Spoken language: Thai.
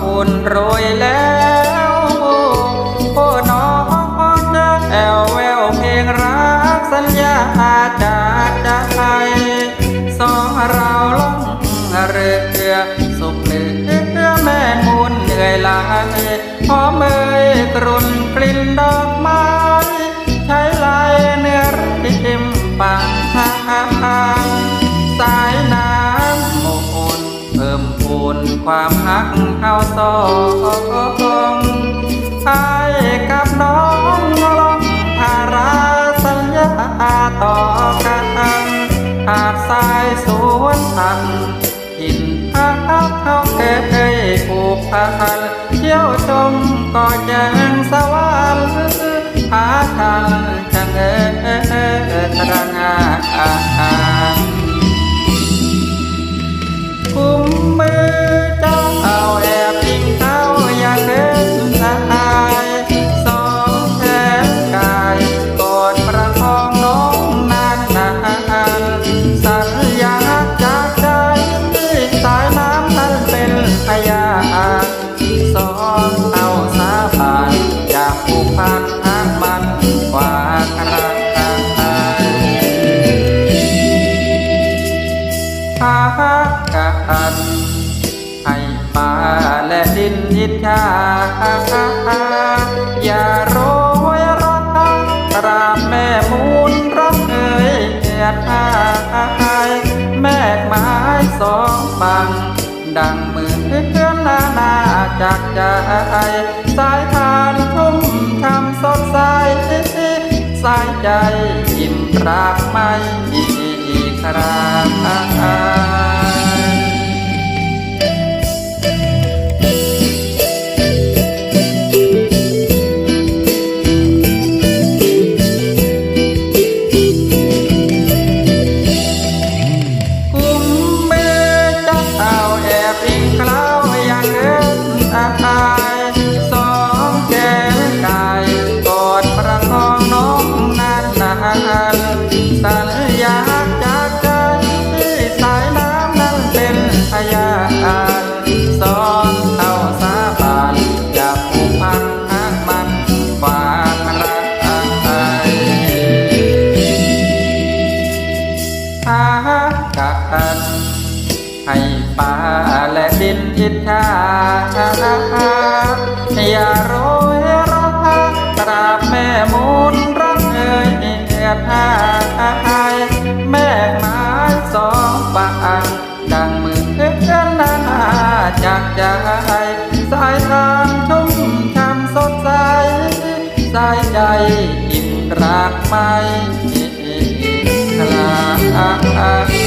คุณรวยแล้วโอ้น้องจะแอวแววเพลงรักสัญญาจากใจสองเราล่องเรือสุขเหลือแม่มูลเหนื่อยลายหอมเอ่ยกรุ่นกลิ่นดอก ความหักเข้าสองไอ้กับน้องลองภาราสัญญาต่อกันหาดทรายสวนทันหินพักเขาเคยผูกพันเที่ยวชมก็ยังสวรรค์ินอิจฉาอย่าโรยรักตราบแม่มูลรักเอ่ยเกียดหายแม่ไม้สองฝั่งดังมือเพื่อนนานาจากใจสายทานชุ่มทำสดใสสายใจอิ่มรักไม่อีกคร ป่าและดินอิจฉาอย่าโรยรักตราบแม่มูลรักเอ่ยเอียดหายแม่ไม้สองปางดังมือเอื้อนนานาจากใจสายทางชุ่มช่ำสดใสสายใจอิ่มรักไม่คลาย